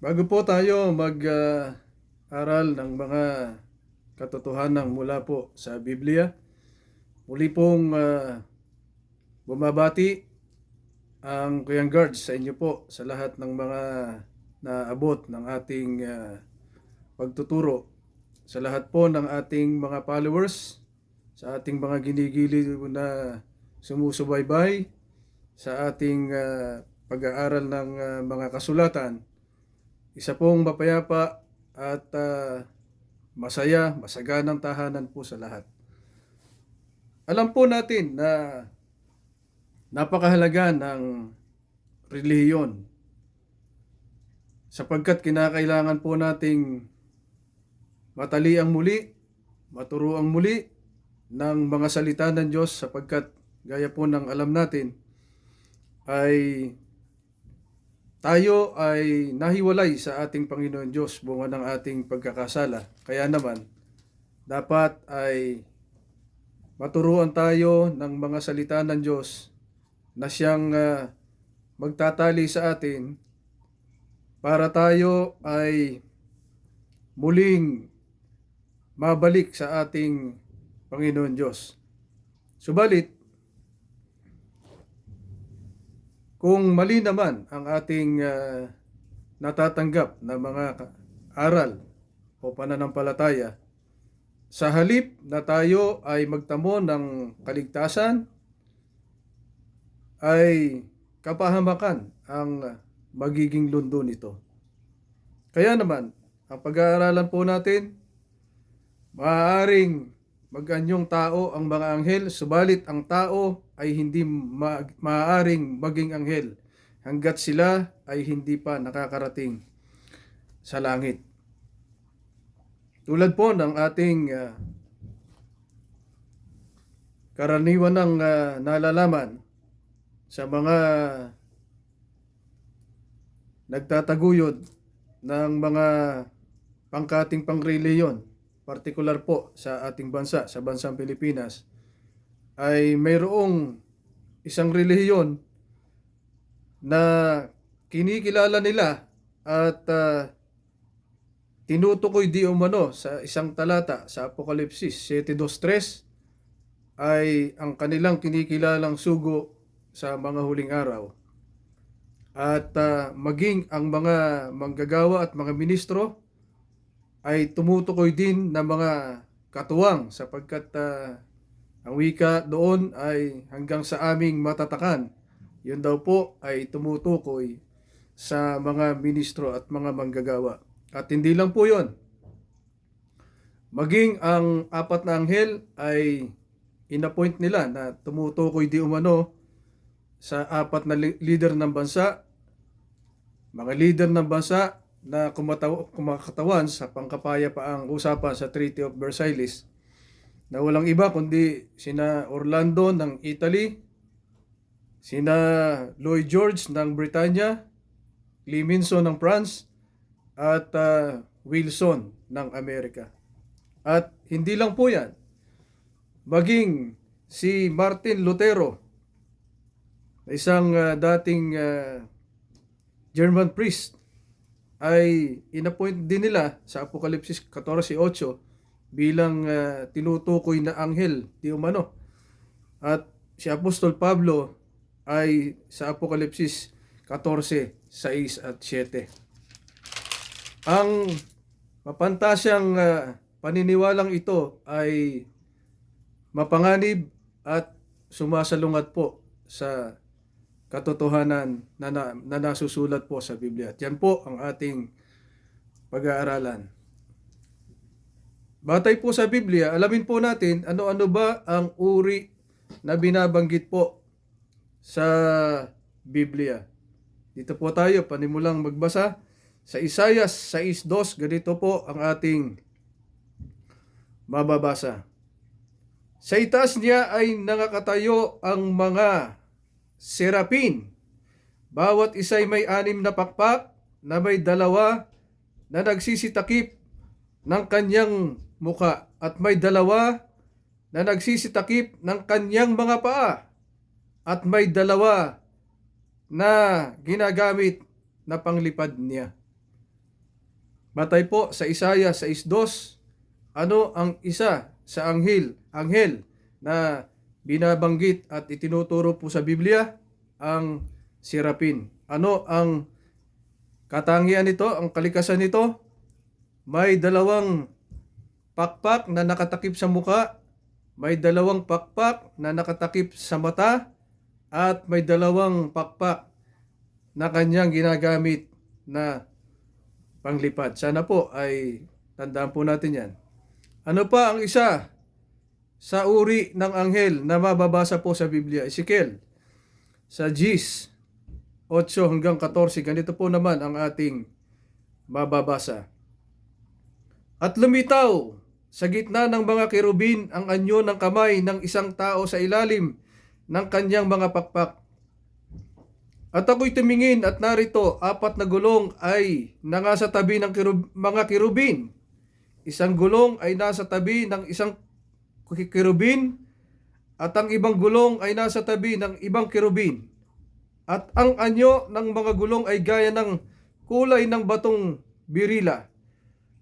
Bago po tayo mag-aral ng mga katotohanan mula po sa Biblia, muli pong ah, bumabati ang Kuyang Guards sa inyo po sa lahat ng mga naabot ng ating ah, pagtuturo. Sa lahat po ng ating mga followers, sa ating mga ginigili na sumusubaybay, sa ating ah, pag-aaral ng ah, mga kasulatan, isa pong mapayapa at ah, masaya, masaganang tahanan po sa lahat. Alam po natin na napakahalaga ng relihiyon sapagkat kinakailangan po nating matali ang muli, maturo ang muli ng mga salita ng Diyos sapagkat gaya po ng alam natin ay tayo ay nahiwalay sa ating Panginoon Diyos bunga ng ating pagkakasala. Kaya naman, dapat ay maturuan tayo ng mga salita ng Diyos na siyang ah, magtatali sa atin para tayo ay muling mabalik sa ating Panginoon Diyos. Subalit, kung mali naman ang ating ah, natatanggap na mga aral o pananampalataya, sa halip na tayo ay magtamo ng kaligtasan, ay kapahamakan ang magiging lundo nito. Kaya naman, ang pag-aaralan po natin, maaaring maganyong tao ang mga anghel, subalit ang tao ay hindi ma- maaaring maging anghel hanggat sila ay hindi pa nakakarating sa langit. Tulad po ng ating ah, karaniwan ng ah, nalalaman sa mga nagtataguyod ng mga pangkating pangreliyon, partikular po sa ating bansa, sa bansang Pilipinas, ay mayroong isang relihiyon na kinikilala nila at ah, tinutukoy di umano sa isang talata sa Apokalipsis 7.2.3 ay ang kanilang kinikilalang sugo sa mga huling araw. At ah, maging ang mga manggagawa at mga ministro ay tumutukoy din ng mga katuwang sapagkat ah, ang wika doon ay hanggang sa aming matatakan. Yun daw po ay tumutukoy sa mga ministro at mga manggagawa. At hindi lang po yon. Maging ang apat na anghel ay inappoint nila na tumutukoy di umano sa apat na leader ng bansa, mga leader ng bansa na kumakatawan sa pangkapayapaang usapan sa Treaty of Versailles na walang iba kundi sina Orlando ng Italy, sina Lloyd George ng Britanya, Clemenceau ng France, at ah, Wilson ng Amerika. At hindi lang po yan, maging si Martin Lutero, isang ah, dating ah, German priest, ay inappoint din nila sa Apokalipsis 14.8 bilang ah, tinutukoy na anghel di umano. At si Apostol Pablo ay sa Apokalipsis 14, 6 at 7. Ang mapantasyang ah, paniniwalang ito ay mapanganib at sumasalungat po sa katotohanan na, na, na nasusulat po sa Biblia. Yan po ang ating pag-aaralan. Batay po sa Biblia, alamin po natin ano-ano ba ang uri na binabanggit po sa Biblia. Dito po tayo, panimulang magbasa. Sa Isayas 6.2, ganito po ang ating mababasa. Sa itaas niya ay nakakatayo ang mga serapin. Bawat isa'y may anim na pakpak na may dalawa na nagsisitakip ng kanyang muka at may dalawa na nagsisitakip ng kanyang mga paa at may dalawa na ginagamit na panglipad niya. Batay po sa Isaiah 6.2, ano ang isa sa anghel, anghel na binabanggit at itinuturo po sa Biblia? Ang sirapin. Ano ang katangian nito, ang kalikasan nito? May dalawang pakpak na nakatakip sa muka, may dalawang pakpak na nakatakip sa mata, at may dalawang pakpak na kanyang ginagamit na panglipad. Sana po ay tandaan po natin yan. Ano pa ang isa sa uri ng anghel na mababasa po sa Biblia? Ezekiel, sa Gis 8 hanggang 14, ganito po naman ang ating mababasa. At lumitaw sa gitna ng mga kerubin ang anyo ng kamay ng isang tao sa ilalim ng kanyang mga pakpak. At ako'y tumingin at narito apat na gulong ay nangasa tabi ng kirub- mga kirubin. Isang gulong ay nasa tabi ng isang kirubin at ang ibang gulong ay nasa tabi ng ibang kirubin. At ang anyo ng mga gulong ay gaya ng kulay ng batong birila.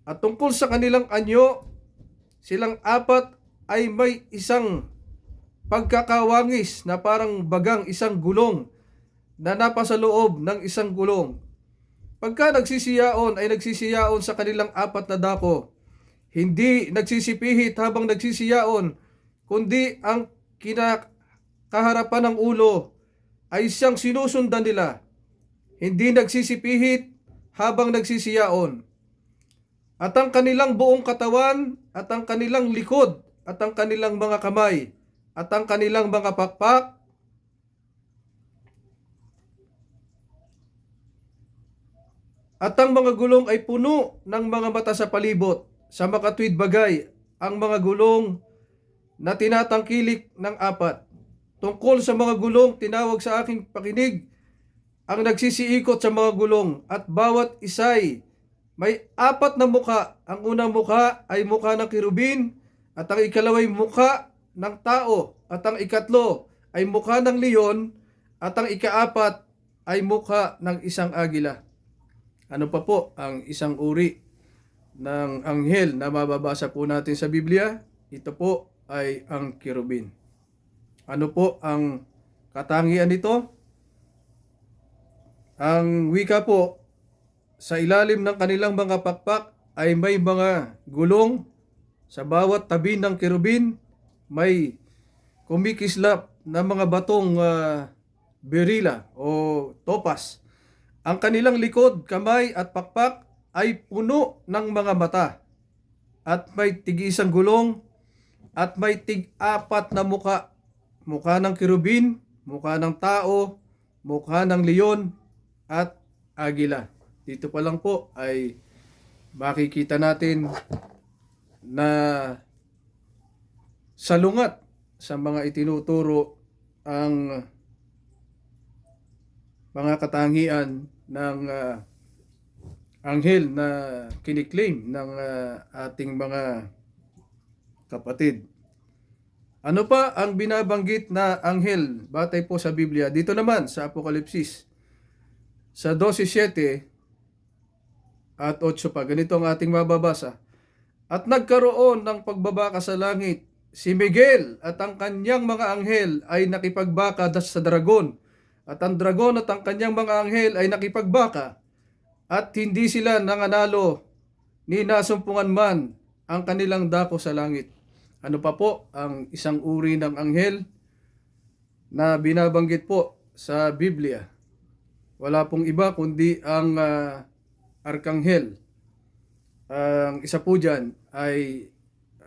At tungkol sa kanilang anyo, silang apat ay may isang pagkakawangis na parang bagang isang gulong na napasa loob ng isang gulong. Pagka nagsisiyaon ay nagsisiyaon sa kanilang apat na dako. Hindi nagsisipihit habang nagsisiyaon, kundi ang kinakaharapan ng ulo ay siyang sinusundan nila. Hindi nagsisipihit habang nagsisiyaon. At ang kanilang buong katawan, at ang kanilang likod, at ang kanilang mga kamay, at ang kanilang mga pakpak, At ang mga gulong ay puno ng mga mata sa palibot. Sa makatwid bagay, ang mga gulong na tinatangkilik ng apat. Tungkol sa mga gulong, tinawag sa aking pakinig ang nagsisiikot sa mga gulong at bawat isay may apat na muka. Ang unang muka ay muka ng kirubin at ang ikalaway muka ng tao at ang ikatlo ay muka ng leon at ang ikaapat ay muka ng isang agila. Ano pa po ang isang uri ng anghel na mababasa po natin sa Biblia? Ito po ay ang kirubin. Ano po ang katangian nito? Ang wika po, sa ilalim ng kanilang mga pakpak ay may mga gulong. Sa bawat tabi ng kirubin, may kumikislap na mga batong ah, berila o topas. Ang kanilang likod, kamay at pakpak ay puno ng mga mata at may tig-isang gulong at may tig-apat na muka. Mukha ng kirubin, mukha ng tao, mukha ng leon at agila. Dito pa lang po ay makikita natin na salungat sa mga itinuturo ang mga katangian ng ah, anghel na kiniklaim ng ah, ating mga kapatid. Ano pa ang binabanggit na anghel batay po sa Biblia? Dito naman sa Apokalipsis sa 12.7 at 8 pa. Ganito ang ating mababasa. At nagkaroon ng pagbabaka sa langit si Miguel at ang kanyang mga anghel ay nakipagbaka sa dragon. At ang dragon at ang kanyang mga anghel ay nakipagbaka at hindi sila nanganalo ni nasumpungan man ang kanilang dako sa langit. Ano pa po ang isang uri ng anghel na binabanggit po sa Biblia? Wala pong iba kundi ang ah, arkanghel. Ang isa po dyan ay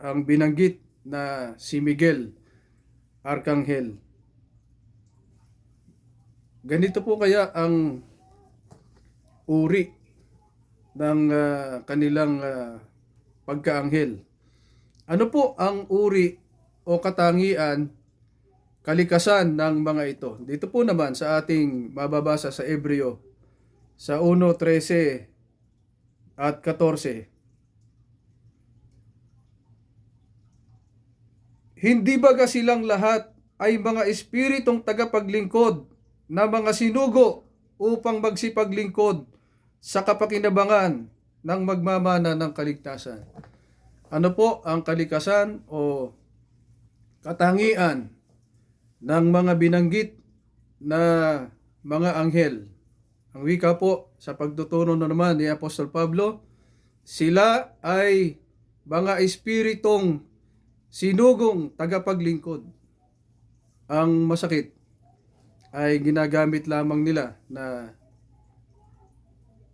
ang binanggit na si Miguel, arkanghel. Ganito po kaya ang uri ng ah, kanilang ah, pagkaanghel. Ano po ang uri o katangian kalikasan ng mga ito? Dito po naman sa ating mababasa sa Ebreo sa 1.13 at 14. Hindi baga silang lahat ay mga espiritong tagapaglingkod na mga sinugo upang magsipaglingkod sa kapakinabangan ng magmamana ng kaligtasan. Ano po ang kalikasan o katangian ng mga binanggit na mga anghel? Ang wika po sa pagtuturo na naman ni Apostol Pablo, sila ay mga espiritong sinugong tagapaglingkod. Ang masakit ay ginagamit lamang nila na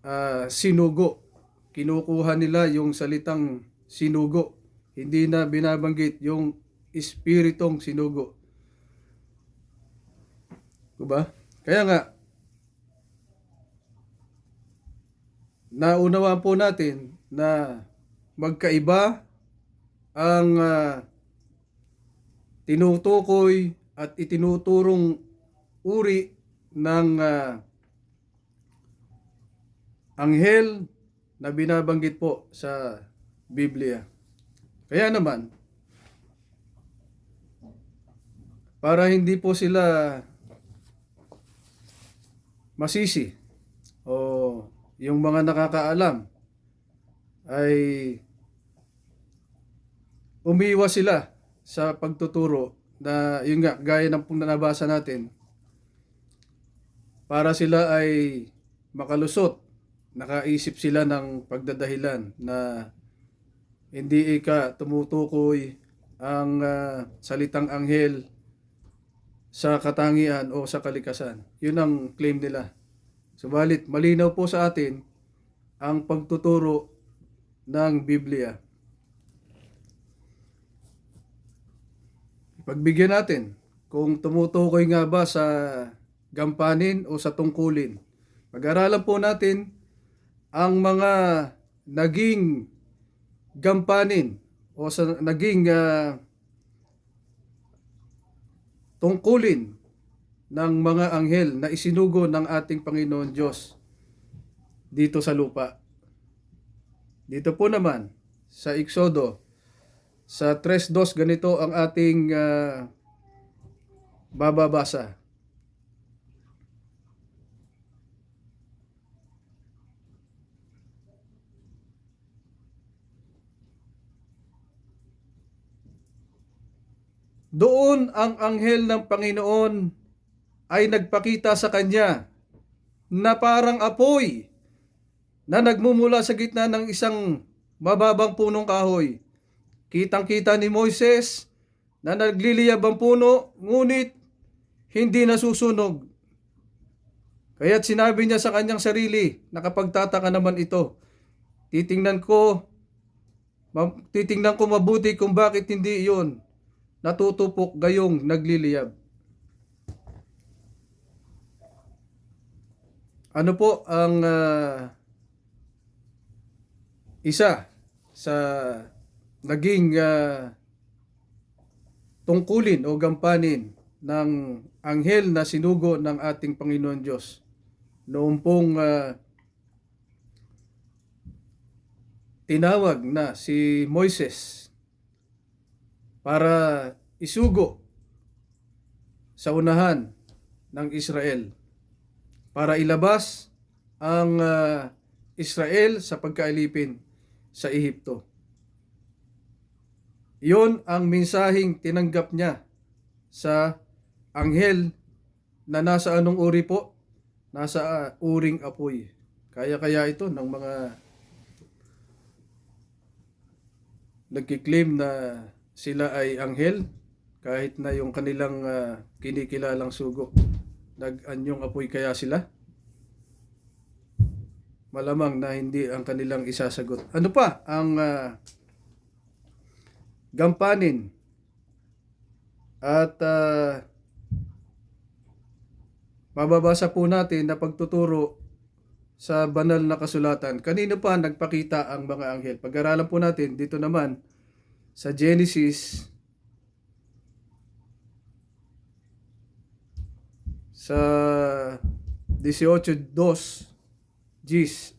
ah, sinugo. Kinukuha nila yung salitang sinugo. Hindi na binabanggit yung espiritong sinugo. Diba? Kaya nga, naunawaan po natin na magkaiba ang ah, tinutukoy at itinuturong uri ng ah, anghel na binabanggit po sa Biblia. Kaya naman, para hindi po sila masisi o yung mga nakakaalam ay umiwas sila sa pagtuturo na yun nga gaya ng pong nabasa natin para sila ay makalusot nakaisip sila ng pagdadahilan na hindi ika tumutukoy ang ah, salitang anghel sa katangian o sa kalikasan. Yun ang claim nila. Subalit, malinaw po sa atin ang pagtuturo ng Biblia. Pagbigyan natin kung tumutukoy nga ba sa gampanin o sa tungkulin. Pag-aralan po natin ang mga naging gampanin o sa naging ah, tungkulin ng mga anghel na isinugo ng ating Panginoon Diyos dito sa lupa. Dito po naman sa Exodo sa 3.2 ganito ang ating ah, bababasa. Doon ang anghel ng Panginoon ay nagpakita sa kanya na parang apoy na nagmumula sa gitna ng isang mababang punong kahoy. Kitang-kita ni Moises na nagliliyab ang puno, ngunit hindi nasusunog. Kaya't sinabi niya sa kanyang sarili, nakapagtataka naman ito. Titingnan ko, titingnan ko mabuti kung bakit hindi iyon natutupok gayong nagliliyab. Ano po ang ah, isa sa naging ah, tungkulin o gampanin ng anghel na sinugo ng ating Panginoon Diyos noong pong ah, tinawag na si Moises para isugo sa unahan ng Israel para ilabas ang ah, Israel sa pagkailipin sa Ehipto. Iyon ang mensaheng tinanggap niya sa anghel na nasa anong uri po? Nasa ah, uring apoy. Kaya-kaya ito ng mga nagkiklaim na sila ay anghel kahit na yung kanilang ah, kinikilalang sugo. Nag-anyong apoy kaya sila? Malamang na hindi ang kanilang isasagot. Ano pa ang ah, gampanin at ah, mababasa po natin na pagtuturo sa banal na kasulatan. Kanino pa nagpakita ang mga anghel? Pag-aralan po natin dito naman sa Genesis sa 18.2 Gis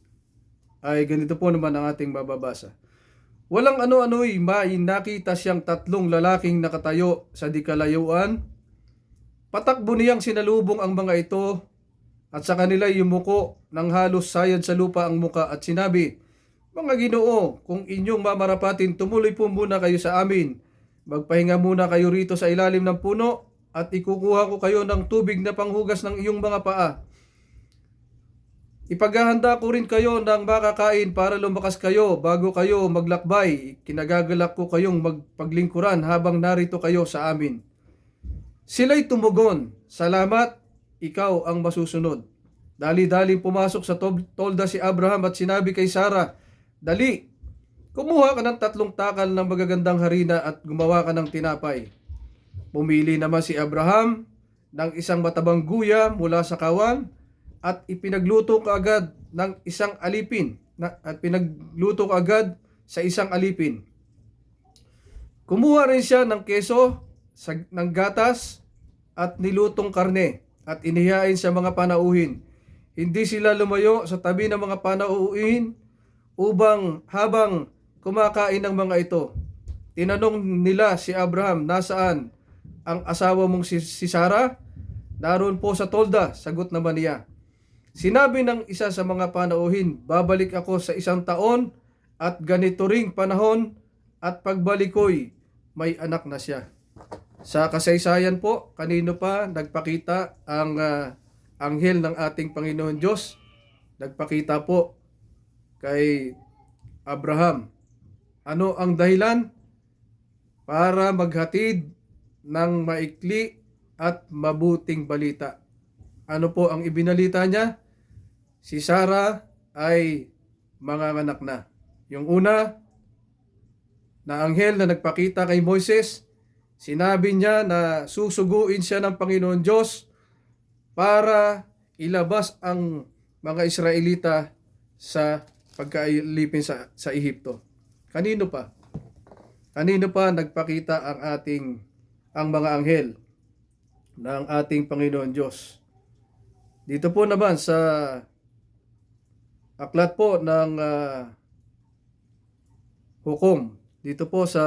ay ganito po naman ang ating mababasa. Walang ano-ano'y may nakita siyang tatlong lalaking nakatayo sa dikalayuan. Patakbo niyang sinalubong ang mga ito at sa kanila yumuko ng halos sayad sa lupa ang muka at sinabi, Mga ginoo, kung inyong mamarapatin, tumuloy po muna kayo sa amin. Magpahinga muna kayo rito sa ilalim ng puno at ikukuha ko kayo ng tubig na panghugas ng iyong mga paa. Ipaghahanda ko rin kayo ng makakain para lumakas kayo bago kayo maglakbay. Kinagagalak ko kayong magpaglingkuran habang narito kayo sa amin. Sila'y tumugon, Salamat, ikaw ang masusunod. Dali-dali pumasok sa tolda si Abraham at sinabi kay Sarah, Dali, kumuha ka ng tatlong takal ng magagandang harina at gumawa ka ng tinapay. Pumili naman si Abraham ng isang matabang guya mula sa kawan at ipinagluto kaagad ng isang alipin na, at pinagluto kaagad sa isang alipin. Kumuha rin siya ng keso, sa, ng gatas at nilutong karne at inihain sa mga panauhin. Hindi sila lumayo sa tabi ng mga panauhin ubang habang kumakain ng mga ito. Tinanong nila si Abraham, nasaan ang asawa mong si, si Sarah? Naroon po sa tolda, sagot naman niya. Sinabi ng isa sa mga panauhin, babalik ako sa isang taon at ganito ring panahon at pagbalik ko'y may anak na siya. Sa kasaysayan po, kanino pa nagpakita ang ah, anghel ng ating Panginoon Diyos? Nagpakita po kay Abraham. Ano ang dahilan? Para maghatid ng maikli at mabuting balita. Ano po ang ibinalita niya? Si Sarah ay manganganak na. Yung una, na anghel na nagpakita kay Moises, sinabi niya na susuguin siya ng Panginoon Diyos para ilabas ang mga Israelita sa pagkailipin sa, sa Ehipto. Kanino pa? Kanino pa nagpakita ang ating ang mga anghel ng ating Panginoon Diyos? Dito po naman sa aklat po ng ah, hukom. Dito po sa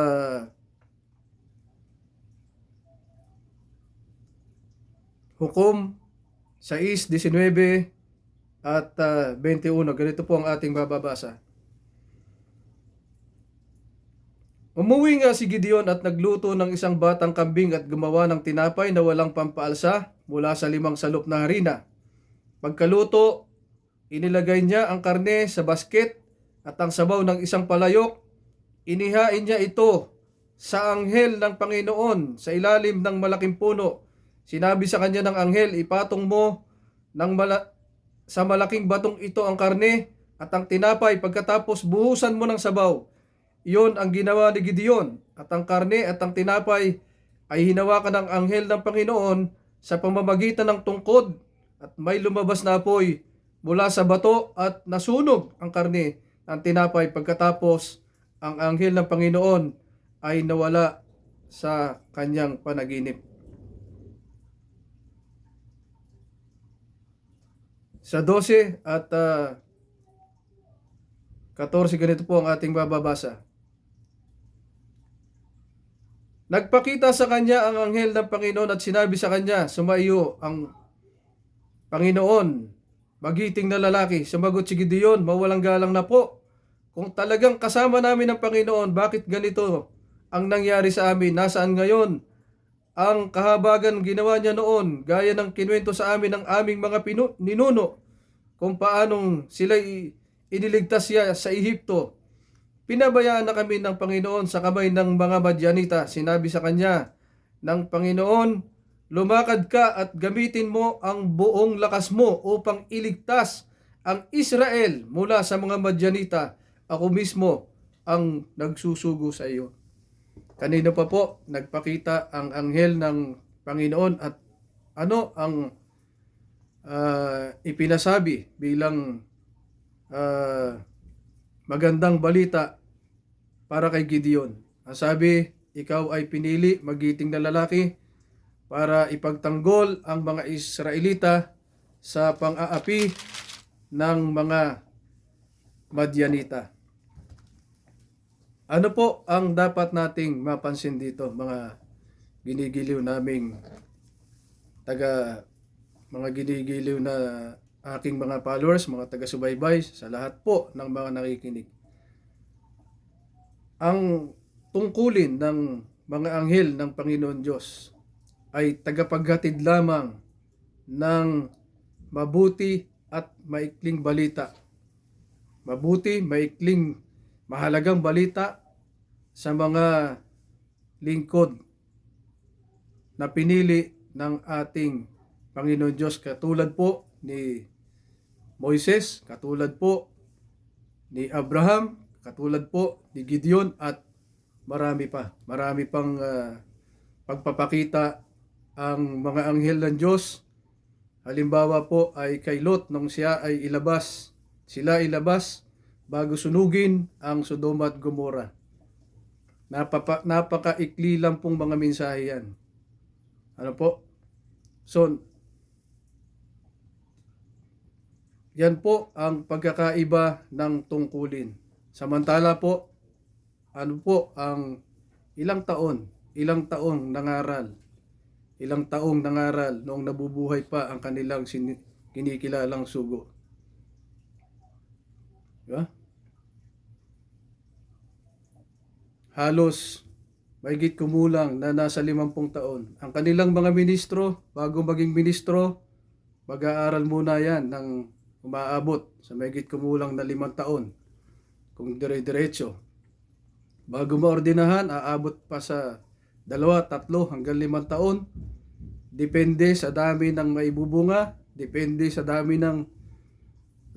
hukom 6.19 at ah, 21. Ganito po ang ating bababasa. Umuwi nga si Gideon at nagluto ng isang batang kambing at gumawa ng tinapay na walang pampaalsa mula sa limang salop na harina. Pagkaluto, inilagay niya ang karne sa basket at ang sabaw ng isang palayok. Inihain niya ito sa anghel ng Panginoon sa ilalim ng malaking puno. Sinabi sa kanya ng anghel, ipatong mo ng mala- sa malaking batong ito ang karne at ang tinapay pagkatapos buhusan mo ng sabaw. Iyon ang ginawa ni Gideon at ang karne at ang tinapay ay hinawakan ng anghel ng Panginoon sa pamamagitan ng tungkod at may lumabas na apoy mula sa bato at nasunog ang karne ng tinapay pagkatapos ang anghel ng Panginoon ay nawala sa kanyang panaginip. Sa 12 at ah, 14 ganito po ang ating bababasa. Nagpakita sa kanya ang anghel ng Panginoon at sinabi sa kanya, Sumaiyo ang Panginoon, magiting na lalaki. Sumagot si Gideon, mawalang galang na po. Kung talagang kasama namin ang Panginoon, bakit ganito ang nangyari sa amin? Nasaan ngayon ang kahabagan ginawa niya noon, gaya ng kinuwento sa amin ng aming mga pinu- ninuno, kung paanong sila iniligtas siya sa Ehipto. Pinabayaan na kami ng Panginoon sa kamay ng mga Madyanita. Sinabi sa kanya ng Panginoon, lumakad ka at gamitin mo ang buong lakas mo upang iligtas ang Israel mula sa mga Madyanita. Ako mismo ang nagsusugo sa iyo. Kanino pa po nagpakita ang anghel ng Panginoon at ano ang ah, ipinasabi bilang ah, magandang balita para kay Gideon. Ang sabi, ikaw ay pinili, magiting na lalaki, para ipagtanggol ang mga Israelita sa pang-aapi ng mga Madyanita. Ano po ang dapat nating mapansin dito, mga ginigiliw naming taga mga ginigiliw na aking mga followers, mga taga-subaybay, sa lahat po ng mga nakikinig. Ang tungkulin ng mga anghel ng Panginoon Diyos ay tagapaghatid lamang ng mabuti at maikling balita. Mabuti, maikling, mahalagang balita sa mga lingkod na pinili ng ating Panginoon Diyos katulad po ni Moises, katulad po ni Abraham, katulad po ni Gideon at marami pa. Marami pang ah, pagpapakita ang mga anghel ng Diyos. Halimbawa po ay kay Lot nung siya ay ilabas, sila ilabas bago sunugin ang Sodoma at Gomora. Napapa, napakaikli lang pong mga mensahe yan. Ano po? So, yan po ang pagkakaiba ng tungkulin. Samantala po, ano po ang ilang taon, ilang taong nangaral, ilang taong nangaral noong nabubuhay pa ang kanilang sin- kinikilalang sugo. Diba? Halos mahigit kumulang na nasa limampung taon. Ang kanilang mga ministro, bago maging ministro, mag-aaral muna yan ng umaabot sa mahigit kumulang na limang taon. Kung dire-diretso. Bago maordinahan, aabot pa sa dalawa, tatlo, hanggang limang taon. Depende sa dami ng maibubunga, depende sa dami ng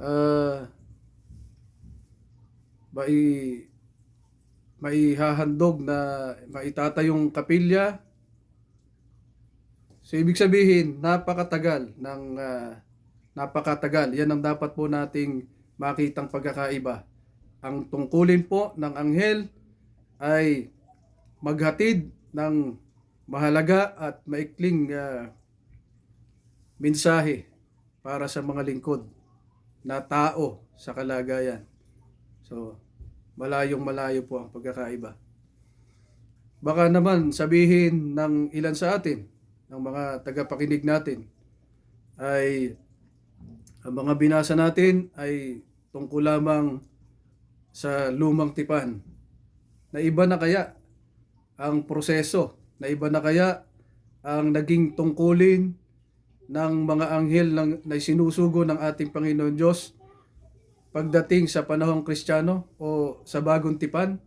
ah, mai maihahandog na maitatayong kapilya. So ibig sabihin, napakatagal ng ah, napakatagal. Yan ang dapat po nating makitang pagkakaiba. Ang tungkulin po ng anghel ay maghatid ng mahalaga at maikling ah, mensahe para sa mga lingkod na tao sa kalagayan. So, malayong malayo po ang pagkakaiba. Baka naman sabihin ng ilan sa atin, ng mga tagapakinig natin, ay ang mga binasa natin ay tungkol lamang sa lumang tipan. Na iba na kaya ang proseso, na iba na kaya ang naging tungkulin ng mga anghel ng, na sinusugo ng ating Panginoon Diyos pagdating sa panahong Kristiyano o sa bagong tipan?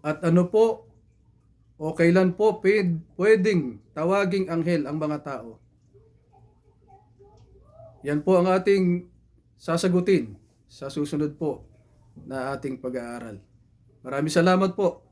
At ano po o kailan po pwed- pwedeng tawaging anghel ang mga tao? Yan po ang ating sasagutin sa susunod po na ating pag-aaral. Maraming salamat po.